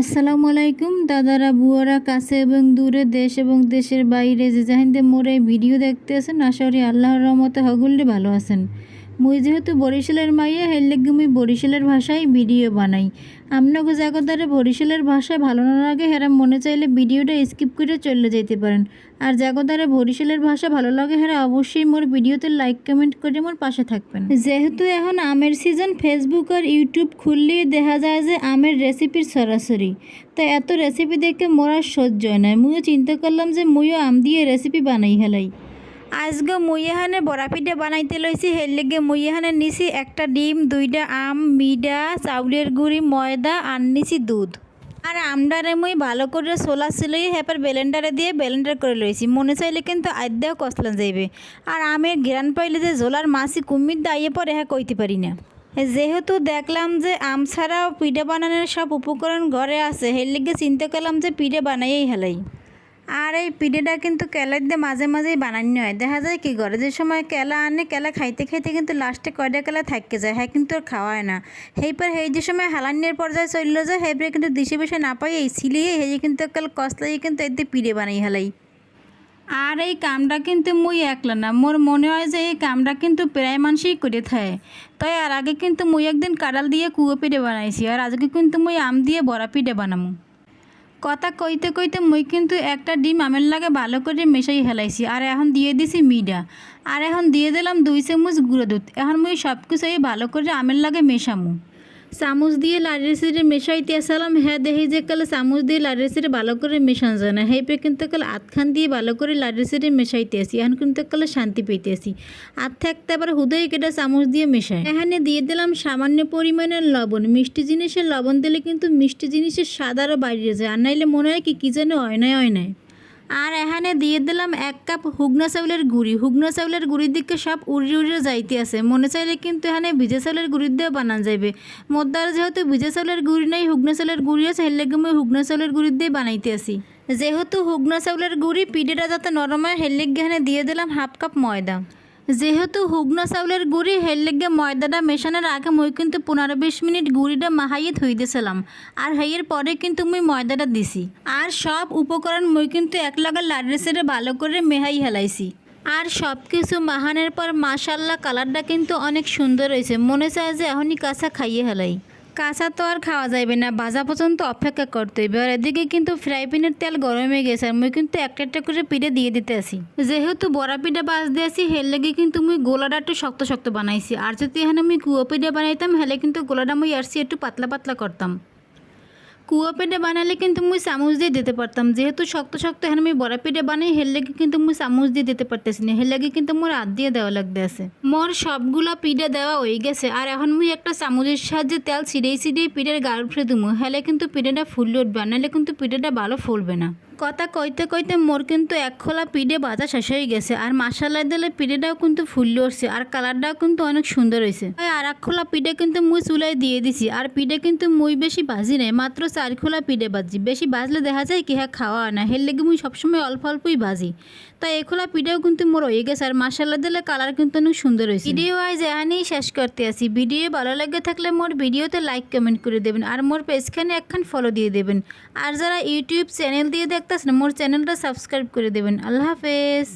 আসসালামু আলাইকুম। দাদারা, বুয়ারা, কাছে এবং দূরে দেশ এবং দেশের বাইরে যে জাহিনদের মোড়ে ভিডিও দেখতে আছেন আশা করি আল্লাহর রহমতে হগুল্লি ভালো আছেন। মুই যেহেতু বরিশালের মাইয়া, হের লেগে মুই বরিশালের ভাষায় ভিডিও বানাই। আপনাকে জাগদারে বরিশালের ভাষায় ভালো না লাগে, হেরা মনে চাইলে ভিডিওটা স্কিপ করে চলে যেতে পারেন। আর জাগদারে বরিশালের ভাষা ভালো লাগে, হেরা অবশ্যই মোর ভিডিওতে লাইক, কমেন্ট করে মোর পাশে থাকবেন। যেহেতু এখন আমের সিজন ফেসবুক আর ইউটিউব খুললেই দেখা যায় যে আমের রেসিপির সরাসরি। তো এত রেসিপি দেখে মোর আর সহ্য হয় না। মুইও চিন্তা করলাম যে মুইও আম দিয়ে রেসিপি বানাই হেলাই। আজকে মুই এখানে বড়া পিঠা বানাইতে লইছি হের লেগে মুই নিছি একটা ডিম দুইটা আম, মিডা, চাউলের গুঁড়ি, ময়দা, আর নিছি দুধ। আর আমডারে মুই ভালো করে সোলা সিলই হেপার বেলেন্ডারে দিয়ে বেলেন্ডার করে লইছি। মনে চাইলে কিন্তু আদ্যাও কসলান যাইবে। আর আমের ঘেরান পাইলে যে জোলার মাছি কুমির দাইয়ে পরে হ্যাঁ কইতে পারি না। যেহেতু দেখলাম যে আম ছাড়াও পিঠে বানানোর সব উপকরণ ঘরে আছে হের লিগে চিন্তা করলাম যে পিঠে বানাইয়েই হেলাই। আর এই পিঠেটা কিন্তু কেলার দিয়ে মাঝে মাঝেই বানানো হয়। দেখা যায় কি করে? যে সময় কেলা আনে, কেলা খাইতে খাইতে কিন্তু লাস্টে কয়টা কেলা থাকতে যায়? হ্যাঁ কিন্তু আর খাওয়া হয় না। সেই পর সেই যে সময় হালান্নের পর্যায়ে চলল যায় সেইপরে কিন্তু দিশে বেশে না পাই এই সিলিয়ে সেই কিন্তু কাল কসলাই কিন্তু এতে পিঠে বানাই হেলাই। আর এই কামটা কিন্তু মুই একলা না। মোর মনে হয় যে এই কামটা কিন্তু প্রায় মানুষই করে থাকে। তাই আর আগে কিন্তু মুই একদিন কাঁড়াল দিয়ে কুয়ো পিঠে বানাইছি। আর আজকে কিন্তু মুই আম দিয়ে বড়া পিঠে বানামু। কথা কইতে কইতে মুই কিন্তু একটা ডিম আমের লাগে ভালো করে মেশাই হেলাইছি। আর এখন দিয়ে দিছি মিডা। আর এখন দিয়ে দিলাম দুই চামচ গুঁড়ো দুধ। এখন মুই সব কিছু ভালো করে আমের লাগে মেশামু। চামচ দিয়ে লাড়ির সিরে মেশাইতে আসলাম হ্যাঁ দেখি যে কালে চামচ দিয়ে লাড়ির সিরে ভালো করে মেশানো যায় না হেপে কিন্তু কালে আতখান দিয়ে ভালো করে লাড়ির সিরে মেশাইতে আসি এখন কিন্তু কালে শান্তি পেতে আসি আর থাকতে আবার হুদয় কেটে চামচ দিয়ে মেশায় এখানে দিয়ে দিলাম সামান্য পরিমাণের লবণ মিষ্টি জিনিসের লবণ দিলে কিন্তু মিষ্টি জিনিসের স্বাদ আরও বাইরে যায় আর নাইলে মনে হয় কি কী যেন হয় নাই হয় আর এখানে দিয়ে দিলাম এক কাপ হুগনা চাউলের গুঁড়ি। হুগনা চাউলের গুড়ির দিকে সব উড়ে উড়ে যাইতে আছে। মনে চাইলে কিন্তু এখানে ভিজে চাউলের গুঁড়ির দিয়েও বানান যাবে মোদ্দার যেহেতু ভিজে চাউলের গুঁড়ি নেই, হুগনা চাউলের গুঁড়ি আছে হের লেগে আমি হুগনা চাউলের গুঁড়ি দিয়ে বানাইতে আসি যেহেতু হুগনা চাউলের গুঁড়ি পিঠেটা যাতে নরম হয় হের লেগে এখানে দিয়ে দিলাম হাফ কাপ ময়দা। যেহেতু হুগনা চাউলের গুঁড়ি হের লেগে ময়দাটা মেশানোর আগে মুই কিন্তু পনেরো বিশ মিনিট গুঁড়িটা মাহাইয়ে ধুই দিয়েছিলাম আর হেয়ের পরে কিন্তু মুই ময়দাটা দিছি। আর সব উপকরণ মুই কিন্তু এক লাগা সেটে ভালো করে মেহাই হেলাইছি। আর সব কিছু মাহানের পর মাশাল্লাহ কালারটা কিন্তু অনেক সুন্দর হয়েছে। মনে চায় যে এখনই কাঁচা খাইয়ে হেলাই। কাঁচা তো আর খাওয়া যাইবে না, ভাজা পর্যন্ত অপেক্ষা করতে হইবে। আর এদিকে কিন্তু ফ্রাই প্যানের তেল গরম হয়ে গেছে, আর মুই কিন্তু একটা একটা করে পিঠে দিয়ে দিতে আসি যেহেতু বড়া পিঠা বাজ আসি হের লেগে কিন্তু মুই গোলাটা একটু শক্ত শক্ত বানাইছি। আর যদি এখানে আমি কুয়ো পিঠা বানাইতাম, হেলে কিন্তু গোলাটা মুই আরসি একটু পাতলা পাতলা করতাম। কুয়ো পেটে বানালে কিন্তু মুই চামচ দিয়ে দিতে পারতাম। যেহেতু শক্ত শক্ত এখন আমি বড়া পেটে বানাই হের লাগে কিন্তু মুই চামচ দিয়ে দিতে পারতেছি না। হের লাগে কিন্তু মোর হাত দিয়ে দেওয়া লাগতে আছে। মোর সবগুলা পিঠে দেওয়া হয়ে গেছে আর এখন মুই একটা চামচের সাহায্যে তেল ছিঁড়েই ছিঁড়েই পিঠের গাড় উঠে দিমু। হেলে কিন্তু পিঠেটা ফুল উঠবে, নাহলে কিন্তু পিঠেটা ভালো ফুলবে না। কথা কইতে কইতে মোর কিন্তু এক খোলা পিঠে বাজা শেষ হয়ে গেছে। আর মাসালা দিলে পিঠেটাও কিন্তু ফুললে উঠছে আর কালারটাও কিন্তু অনেক সুন্দর হয়েছে। আর এক খোলা পিঠে কিন্তু মুই চুলাই দিয়ে দিছি। আর পিঠে কিন্তু মুই বেশি ভাজি নাই, মাত্র চার খোলা পিঠে ভাজি। বেশি ভাজলে দেখা যায় কি হ্যাঁ খাওয়া না, হের লেগে মুই সবসময় অল্প অল্পই ভাজি। তাই এই খোলা পিঠেও কিন্তু মোর হয়ে গেছে আর মাসালা দিলে কালার কিন্তু অনেক সুন্দর হয়েছে। ভিডিও আজ এখানেই শেষ করতে আসি ভিডিও ভালো লাগে থাকলে মোর ভিডিওতে লাইক কমেন্ট করে দেবেন। আর মোর পেজখানে একখান ফলো দিয়ে দেবেন। আর যারা ইউটিউব চ্যানেল দিয়ে দেখতেছেন মোর চ্যানেলটা সাবস্ক্রাইব করে দেবেন। আল্লাহ হাফেজ।